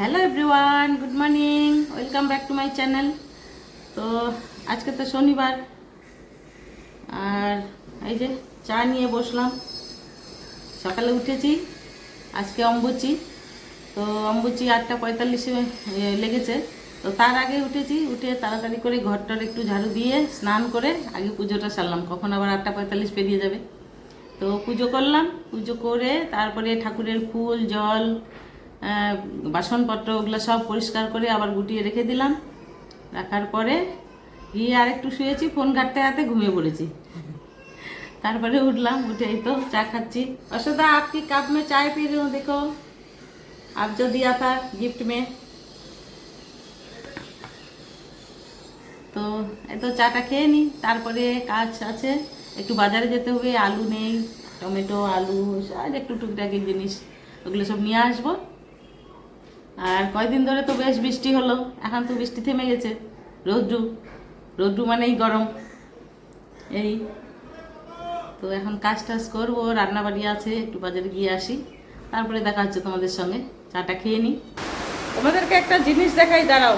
Hello everyone good morning welcome back to my channel তো আজকে তো শনিবার। আর এই যে চা নিয়ে বসলাম। সকালে উঠেছি, আজকে অম্বুচি। তো অম্বুচি আটটা পঁয়তাল্লিশে লেগেছে। তো তার আগে উঠেছি, উঠে তাড়াতাড়ি করে ঘরটার একটু ঝাড়ু দিয়ে স্নান করে আগে পুজোটা সারলাম। কখন আবার আটটা পঁয়তাল্লিশ পেরিয়ে যাবে। তো পুজো করলাম, পুজো করে তারপরে ঠাকুরের ফুল, জল বাসনপত্র ওগুলো সব পরিষ্কার করে আবার গুটিয়ে রেখে দিলাম রাখার পরে গিয়ে আর একটু শুয়েছি ফোন ঘাটতে হাতে ঘুমিয়ে পড়েছি তারপরে উঠলাম উঠে এই তো চা খাচ্ছি অসদা आपकी कप में चाय पी रही हूँ देखो आप जो दिया था गिफ्ट में তো এই তো চাটা খেয়ে নিই তারপরে কাজ আছে একটু বাজারে যেতে হবে আলু নেই টমেটো আলু আর একটু টুকটাকি জিনিস ওগুলো সব নিয়ে আসবো আর কয়দিন ধরে তো বেশ বৃষ্টি হলো, এখন তো বৃষ্টি থেমে গেছে। রৌদ্রু রৌদ্রু মানেই গরম। এই, তো এখন কাজ টাজ করব, রান্নাবাড়ি আছে, একটু বাজারে গিয়ে আসি। তারপরে দেখা হচ্ছে তোমাদের সঙ্গে চাটা খেয়ে নিই তোমাদেরকে একটা জিনিস দেখাই, দাঁড়াও।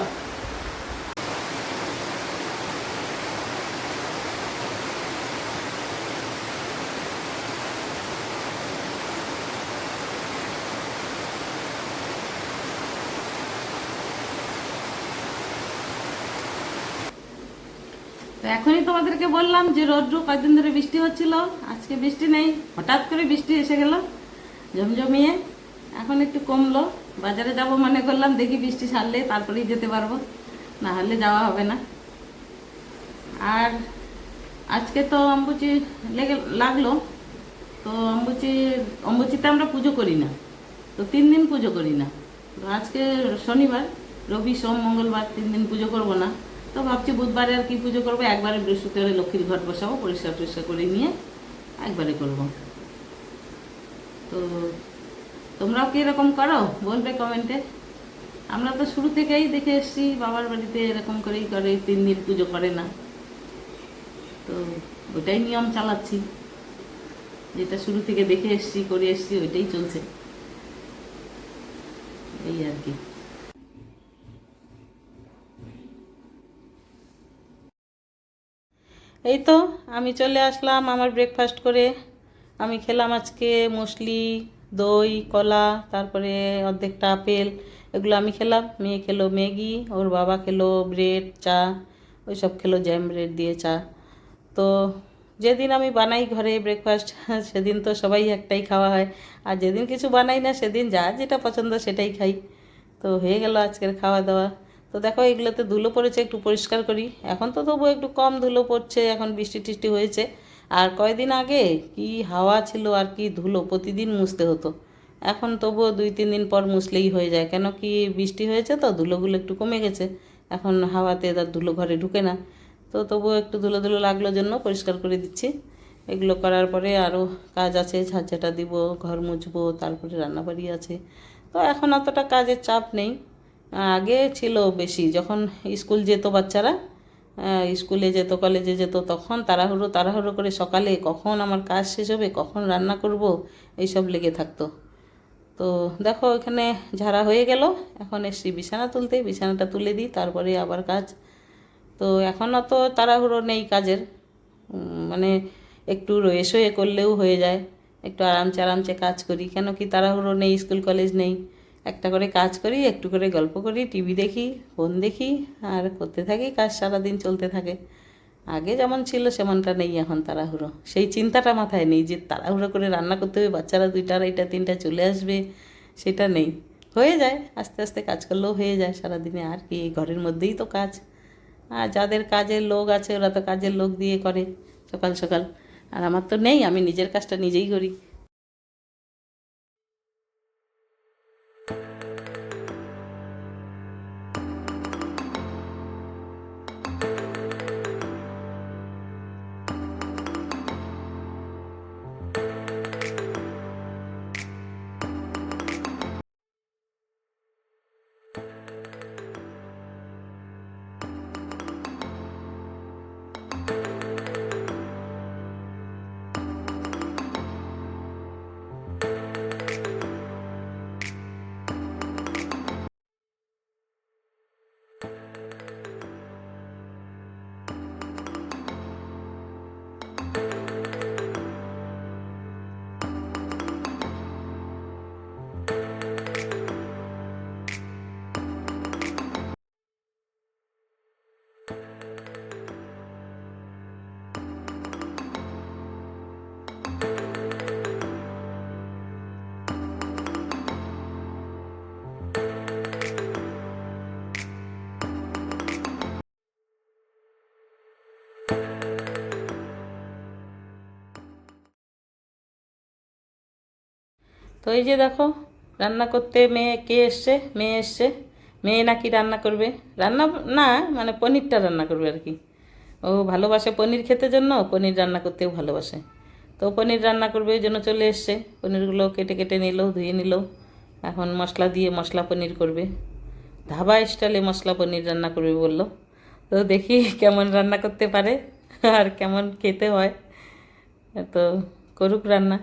তো এখনই তোমাদেরকে বললাম যে রোদ্রু কয়েকদিন ধরে বৃষ্টি হচ্ছিল, আজকে বৃষ্টি নেই, হঠাৎ করে বৃষ্টি এসে গেল জমজমিয়ে এখন একটু কমলো, বাজারে যাব মনে করলাম, দেখি বৃষ্টি সারলে তারপরেই যেতে পারব, না হলে যাওয়া হবে না। আর আজকে তো অম্বুচি লেগে লাগল, তো অম্বুচি, অম্বুচিতে আমরা পুজো করি না, তো তিন দিন পুজো করি না। আজকে শনিবার, রবি, সোম, মঙ্গলবার তিন দিন পুজো করব না। তো ভাবছি বুধবারে আর কি পুজো করব। একবারে বৃহস্পতিবারে লক্ষ্মীর ঘট বসাবো, পরিষ্কার টরিষ্কার করে নিয়ে একবারে করব। তো তোমরাও কি এরকম করো? বলবে কমেন্টে। আমরা তো শুরু থেকেই দেখে এসেছি, বাবার বাড়িতে এরকম করেই করে, তিন দিন পুজো করে না। তো ওটাই নিয়ম চালাচ্ছি। যেটা শুরু থেকে দেখে এসেছি, করে এসেছি, ওইটাই চলছে। এই আর কি। এই তো, আমি চলে আসলাম আমার ব্রেকফাস্ট করে। আমি খেলাম আজকে মুসলি, দই, কলা, তারপরে অর্ধেকটা আপেল, এগুলো আমি খেলাম। মেয়ে খেলো ম্যাগি, ওর বাবা খেলো ব্রেড, চা ওই সব খেলো জ্যাম ব্রেড দিয়ে চা। তো যেদিন আমি বানাই ঘরে ব্রেকফাস্ট সেদিন তো সবাই একটাই খাওয়া হয়। আর যেদিন কিছু বানাই না, সেদিন যা যেটা পছন্দ সেটাই খাই। তো হয়ে গেল আজকের খাওয়া দাওয়া। তো দেখো এগুলোতে ধুলো পড়েছে, একটু পরিষ্কার করি। এখন তো তবু একটু কম ধুলো পড়ছে, এখন বৃষ্টি টিষ্টি হয়েছে। আর কয়দিন আগে কি হাওয়া ছিল আর কি ধুলো, প্রতিদিন মুছতে হতো। এখন তবুও দুই তিন দিন পর মুছলেই হয়ে যায়। কেন কি বৃষ্টি হয়েছে তো, ধুলোগুলো একটু কমে গেছে। এখন হাওয়াতে তার ধুলো ঘরে ঢুকে না। তো তবুও একটু ধুলো ধুলো লাগল জন্য পরিষ্কার করে দিচ্ছি। এগুলো করার পরে আরও কাজ আছে, ঝাঁঝাটা দিব, ঘর মুছবো, তারপরে রান্নাবাড়ি আছে। তো এখন অতটা কাজের চাপ নেই। আগে ছিল বেশি। যখন স্কুল যেত বাচ্চারা স্কুলে যেত, কলেজে যেত, তখন তাড়াহুড়ো তাড়াহুড়ো করে সকালে কখন আমার কাজ শেষ হবে, কখন রান্না করব, এইসব লেগে থাকতো। তো দেখো, এখানে ঝাড়া হয়ে গেল। এখন এসছি বিছানা তুলতে, বিছানাটা তুলে দিই, তারপরে আবার কাজ। তো এখন অত তাড়াহুড়ো নেই কাজের। মানে একটু রয়ে শয়ে করলেও হয়ে যায়। একটু আরামচে আরামচে কাজ করি। কেন কি তাড়াহুড়ো নেই, স্কুল, কলেজ নেই। একটা করে কাজ করি, একটু করে গল্প করি, টিভি দেখি, ফোন দেখি, আর করতে থাকি, কাজ সারাদিন চলতে থাকে। আগে যেমন ছিল সেমনটা নেই এখন তাড়াহুড়ো। সেই চিন্তাটা মাথায় নেই যে তাড়াহুড়ো করে রান্না করতে হবে, বাচ্চারা দুইটা, আড়াইটা, তিনটা চলে আসবে, সেটা নেই। হয়ে যায়, আস্তে আস্তে কাজ করলেও হয়ে যায় সারাদিনে, আর কি, ঘরের মধ্যেই তো কাজ। আর যাদের কাজের লোক আছে ওরা তো কাজের লোক দিয়ে করে সকাল সকাল। আর আমার তো নেই, আমি নিজের কাজটা নিজেই করি। তো এই যে দেখো, রান্না করতে মেয়ে কে এসছে? মেয়ে এসছে। মেয়ে নাকি রান্না করবে? রান্না, না মানে পনিরটা রান্না করবে আর কি। ও ভালোবাসে পনির খেতে জন্য, পনির রান্না করতেও ভালোবাসে। তো পনির রান্না করবে ওই জন্য চলে এসছে। পনিরগুলো কেটে কেটে নিল, ধুয়ে নিল। এখন মশলা দিয়ে মশলা পনির করবে। ধাবা স্টাইলে মশলা পনির রান্না করবে বলল। তো দেখি কেমন রান্না করতে পারে আর কেমন খেতে হয়। তো করুক রান্না।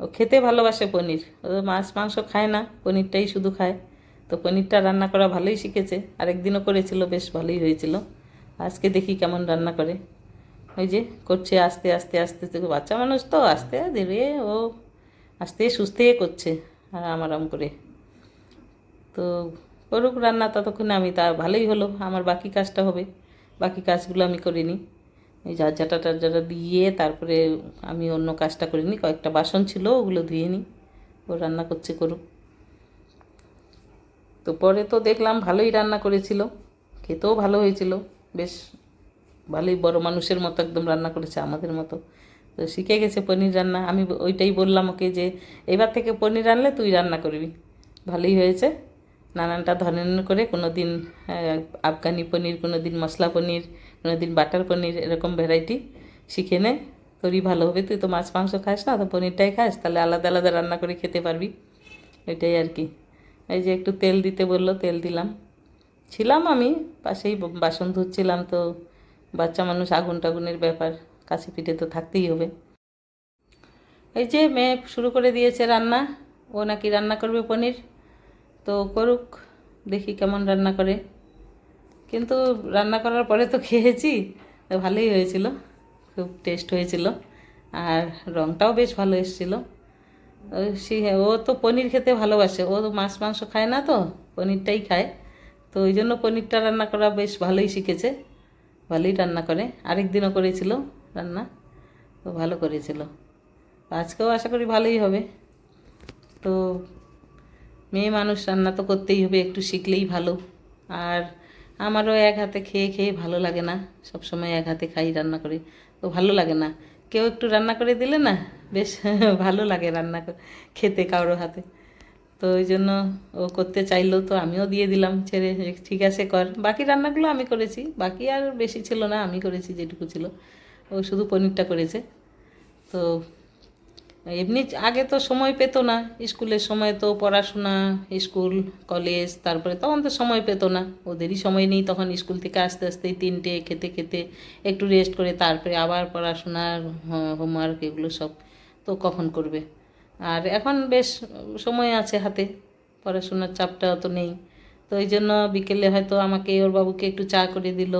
ও খেতে ভালোবাসে পনির। ও মাছ, মাংস খায় না, পনিরটাই শুধু খায়। তো পনিরটা রান্না করা ভালোই শিখেছে। আরেকদিনও করেছিল, বেশ ভালোই হয়েছিল। আজকে দেখি কেমন রান্না করে। ওই যে করছে আস্তে আস্তে আস্তে বাচ্চা মানুষ তো আস্তে ধীরে ও আস্তে সুস্থে করছে আরাম আরাম করে। তো করুক রান্না, ততক্ষণে আমি তা ভালোই হলো, আমার বাকি কাজটা হবে। বাকি কাজগুলো আমি করিনি। এই যা জাটা টাটা দিয়ে তারপরে আমি অন্য কাজটা করিনি কয়েকটা বাসন ছিল, ওগুলো ধুয়ে নিই। ও রান্না করছে করুক। তো পরে তো দেখলাম ভালোই রান্না করেছিল। খেতেও ভালো হয়েছিল। বেশ ভালোই বড় মানুষের মতো একদম রান্না করেছে আমাদের মতো। তো শিখে গেছে পনির রান্না। আমি ওইটাই বললাম ওকে যে, এবার থেকে পনির রানলে তুই রান্না করবি। ভালোই হয়েছে। নানানটা ধরনের করে কোনো দিন আফগানি পনির কোনো দিন মশলা পনির দিন বাটার পনির এরকম ভ্যারাইটি শিখে নে। তোরই ভালো হবে। তুই তো মাছ, মাংস খাস না, তো পনিরটাই খাস, তাহলে আলাদা আলাদা রান্না করে খেতে পারবি। এটাই আর কি। এই যে একটু তেল দিতে বলল, তেল দিলাম। ছিলাম আমি, পাশেই বাসন ধুচ্ছিলাম তো। বাচ্চা মানুষ আগুন টাগুনের ব্যাপার, কাছে পিঠে তো থাকতেই হবে। এই যে মেয়ে শুরু করে দিয়েছে রান্না, ও নাকি রান্না করবে পনির। তো করুক, দেখি কেমন রান্না করে। কিন্তু রান্না করার পরে তো খেয়েছি ভালোই হয়েছিল, খুব টেস্ট হয়েছিল। আর রঙটাও বেশ ভালো এসেছিল। সে, ও তো পনির খেতে ভালোবাসে, ও তো মাছ মাংস খায় না তো, পনিরটাই খায়। তো ওই জন্য পনিরটা রান্না করা বেশ ভালোই শিখেছে, ভালোই রান্না করে। আরেক দিনও করেছিল রান্না, তো ভালো করেছিল। আজকেও আশা করি ভালোই হবে। তো মেয়ে মানুষ রান্না তো করতেই হবে, একটু শিখলেই ভালো। আর আমারও এক হাতে খেয়ে খেয়ে ভালো লাগে না। সব সময় এক হাতে খাই, রান্না করে। তো ভালো লাগে না। কেউ একটু রান্না করে দিলে না, বেশ ভালো লাগে রান্না খেতে কারোর হাতে। তো ওই জন্য ও করতে চাইলো তো আমিও দিয়ে দিলাম, ছেড়ে ঠিক আছে কর। বাকি রান্নাগুলো আমি করেছি। বাকি আর বেশি ছিল না, আমি করেছি যেটুকু ছিল। ও শুধু পনিরটা করেছে। তো এমনি আগে তো সময় পেতো না। স্কুলের সময় তো পড়াশোনা, স্কুল, কলেজ, তারপরে তখন তো সময় পেতো না। ওদেরই সময় নেই তখন স্কুল থেকে আস্তে আস্তে তিনটে খেতে খেতে একটু রেস্ট করে তারপরে আবার পড়াশোনার হোমওয়ার্ক এগুলো সব তো কখন করবে। আর এখন বেশ সময় আছে হাতে, পড়াশোনার চাপটা তো নেই। তো এই জন্য বিকেলে হয়তো আমাকে ওর বাবুকে একটু চা করে দিল,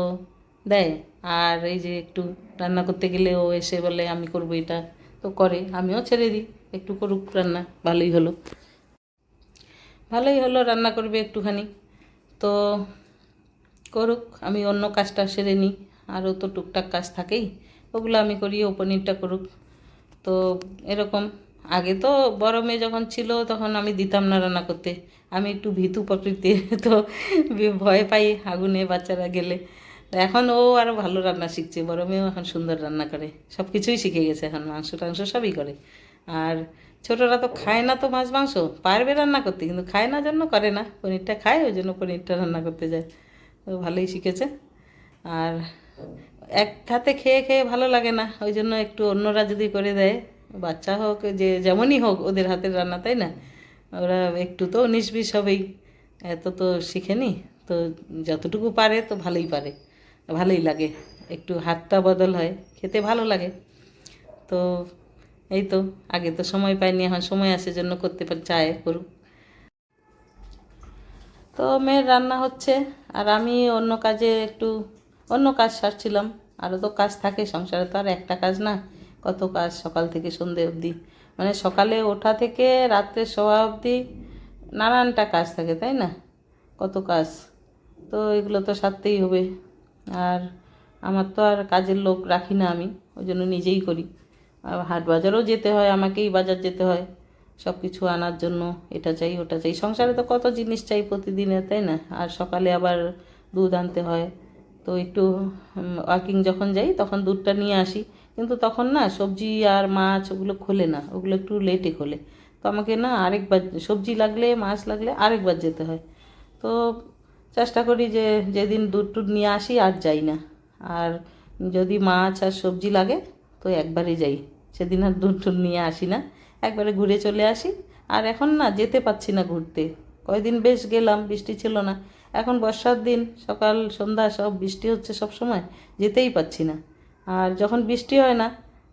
দেয়। আর এই যে একটু রান্না করতে গেলে ও এসে বলে, আমি করব এটা। তো করে, আমিও ছেড়ে দিই। একটু করুক রান্না, ভালোই হলো। ভালোই হলো রান্না করবে একটুখানি। তো করুক, আমি অন্য কাজটা সেরে নিই। আরও তো টুকটাক কাজ থাকেই, ওগুলো আমি করি ও পনিরটা করুক। তো এরকম। আগে তো বড় মেয়ে যখন ছিল, তখন আমি দিতাম না রান্না করতে। আমি একটু ভীতু প্রকৃতির, তো ভয় পাই আগুনে বাচ্চারা গেলে। এখন ও আরও ভালো রান্না শিখছে, বড় মেয়েও এখন সুন্দর রান্না করে। সব কিছুই শিখে গেছে এখন, মাংস টাংস সবই করে। আর ছোটরা তো খায় না তো মাছ মাংস, পারবে রান্না করতে, কিন্তু খায় না জন্য করে না। পনিরটা খায়, ওই জন্য পনিরটা রান্না করতে যায়। ও ভালোই শিখেছে। আর এক হাতে খেয়ে খেয়ে ভালো লাগে না, ওই জন্য একটু অন্যরা যদি করে দেয়, বাচ্চা হোক, যে যেমনই হোক ওদের হাতের রান্না, তাই না? ওরা একটু তো উনিশ হবেই। এত তো শিখেনি, তো যতটুকু পারে তো ভালোই পারে। ভালোই লাগে। একটু হাতটা বদল হয়, খেতে ভালো লাগে। তো এই তো, আগে তো সময় পাইনি, এখন সময় আসে জন্য করতে পার, চায় করুক। তো মেয়ের রান্না হচ্ছে, আর আমি অন্য কাজে একটু অন্য কাজ সারছিলাম। আরও তো কাজ থাকে, সংসারে তো আর একটা কাজ না। কত কাজ সকাল থেকে সন্ধে অবধি। মানে সকালে ওঠা থেকে রাত্রে শোয়া অবধি নানানটা কাজ থাকে, তাই না? কত কাজ। তো এগুলো তো সারতেই হবে। আর আমার তো আর কাজের লোক রাখি না আমি ওই জন্য নিজেই করি। আর হাট বাজারও যেতে হয়, আমাকেই বাজার যেতে হয়। সব কিছু আনার জন্য এটা চাই, ওটা চাই। সংসারে তো কত জিনিস চাই প্রতিদিনে, তাই না? আর সকালে আবার দুধ আনতে হয়। তো একটু ওয়ার্কিং যখন যাই, তখন দুধটা নিয়ে আসি। কিন্তু তখন না, সবজি আর মাছ ওগুলো খোলে না, ওগুলো একটু লেটে খোলে। তো আমাকে না আরেকবার, সবজি লাগলে, মাছ লাগলে আরেকবার যেতে হয়। তো চেষ্টা করি যে যেদিন দুধ টুধ নিয়ে আসি, আর যাই না। আর যদি মাছ আর সবজি লাগে, তো একবারে যাই। সেদিন আর দুধ টুধ নিয়ে আসি না। একবারে ঘুরে চলে আসি। আর এখন না, যেতে পাচ্ছি না ঘুরতে। কয়দিন বেশ গেলাম, বৃষ্টি ছিল না। এখন বর্ষার দিন, সকাল, সন্ধ্যা, সব বৃষ্টি হচ্ছে সব সময়, যেতেই পাচ্ছি না। আর যখন বৃষ্টি হয় না,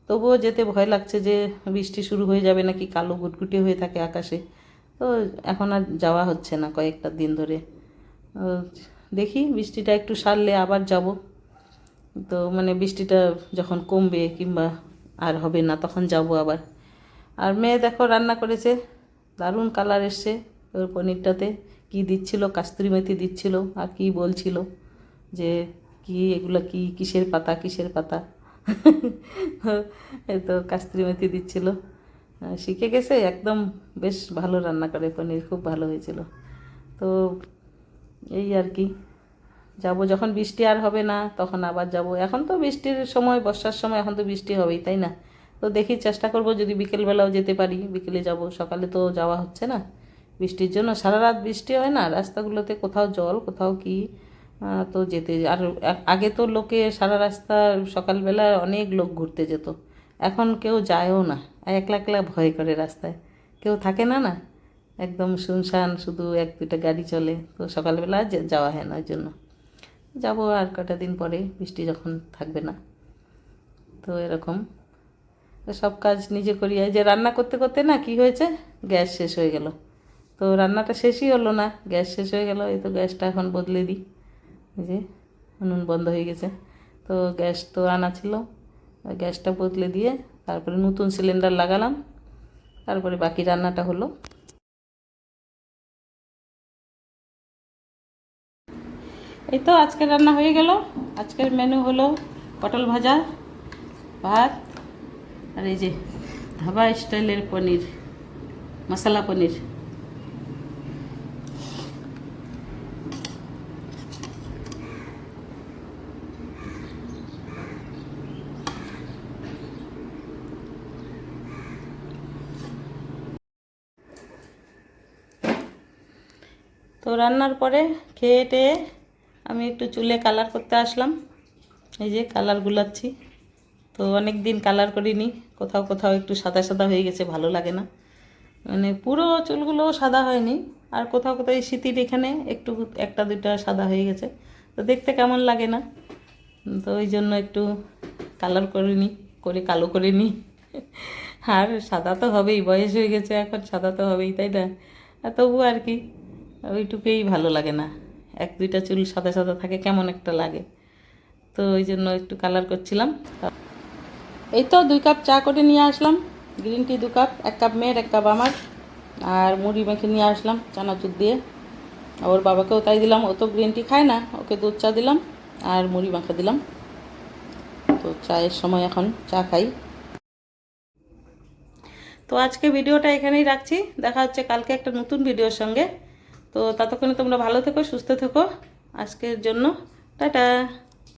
তবুও যেতে ভয় লাগছে যে বৃষ্টি শুরু হয়ে যাবে নাকি কালো গুটগুটি হয়ে থাকে আকাশে। তো এখন আর যাওয়া হচ্ছে না কয়েকটা দিন ধরে। দেখি, বৃষ্টিটা একটু সারলে আবার যাব। তো মানে বৃষ্টিটা যখন কমবে কিংবা আর হবে না, তখন যাব আবার। আর মেয়ে দেখো, রান্না করেছে, দারুণ কালার এসছে ওর পনিরটাতে। কি দিচ্ছিল, কাস্তুরি মেথি দিচ্ছিল, আর কি বলছিল যে কি এগুলো, কি কিসের পাতা কিসের পাতা? এই তো কাস্তুরি মেথি দিচ্ছিল। শিখে গেছে, একদম বেশ ভালো রান্না করে, পনির খুব ভালো হয়েছিল। তো এই আর কি। যাব যখন বৃষ্টি আর হবে না, তখন আবার যাব। এখন তো বৃষ্টির সময়, বর্ষার সময় এখন তো বৃষ্টি হবেই, তাই না? তো দেখি চেষ্টা করব যদি বিকেলবেলাও যেতে পারি, বিকেলে যাব। সকালে তো যাওয়া হচ্ছে না। বৃষ্টির জন্য সারা রাত বৃষ্টি হয় না, রাস্তাগুলোতে কোথাও জল, কোথাও কি তো যেতে। আর আগে তো লোকে সারা রাস্তা সকালবেলা অনেক লোক ঘুরতে যেত। এখন কেউ যায়ও না। একলা একলা ভয় করে রাস্তায়। কেউ থাকে না না? একদম শুনশান, শুধু এক দুটা গাড়ি চলে, তো সকালবেলা যাওয়া হয় না, ওই জন্য। যাব আর কটা দিন পরে, বৃষ্টি যখন থাকবে না। তো এরকম। সব কাজ নিজে করি যে রান্না করতে করতে না কি হয়েছে? গ্যাস শেষ হয়ে গেল। তো রান্নাটা শেষই হলো না, গ্যাস শেষ হয়ে গেল, এই তো গ্যাসটা এখন বদলে দিই। যে উনুন বন্ধ হয়ে গেছে। তো গ্যাস তো আনা ছিল গ্যাসটা বদলে দিয়ে তারপরে নতুন সিলিন্ডার লাগালাম। তারপরে বাকি রান্নাটা হলো। এই তো আজকের রান্না হয়ে গেল। আজকের মেনু হলো পটল ভাজা, ভাত, আর এই যে ধাবা স্টাইলের পনির, মশলা পনির। তো রান্নার পরে খেয়ে টেয়ে আমি একটু চুলে কালার করতে আসলাম। এই যে কালার গুলাচ্ছি। তো অনেক দিন কালার করিনি। কোথাও কোথাও একটু সাদা সাদা হয়ে গেছে, ভালো লাগে না। মানে পুরো চুলগুলো সাদা হয়নি। আর কোথাও কোথাও এই স্মৃতির এখানে একটু একটা দুইটা সাদা হয়ে গেছে। তো দেখতে কেমন লাগে না? তো ওই জন্য একটু কালার করে নিই করে কালো করে নিই আর সাদা তো হবেই, বয়স হয়ে গেছে এখন, সাদা তো হবেই, তাই না? তবু আর কি, ওইটুকুই ভালো লাগে না। এক দুইটা চুল সাদা সাদা থাকে, কেমন একটা লাগে। তো ওই জন্য একটু কালার করছিলাম। এই তো দুই কাপ চা করে নিয়ে আসলাম। গ্রিন টি দু কাপ, এক কাপ মেয়ের, এক কাপ আমার। আর মুড়ি মেখে নিয়ে আসলাম চানাচুর দিয়ে। ওর বাবাকেও তাই দিলাম, ও তো গ্রিন টি খায় না, ওকে দুধ চা দিলাম আর মুড়ি মাখা দিলাম। তো চায়ের সময় এখন চা খাই। তো আজকে ভিডিওটা এখানেই রাখছি। দেখা হচ্ছে কালকে একটা নতুন ভিডিওর সঙ্গে। তো ততক্ষণে তোমরা ভালো থেকো সুস্থ থেকো। আজকের জন্য টাটা।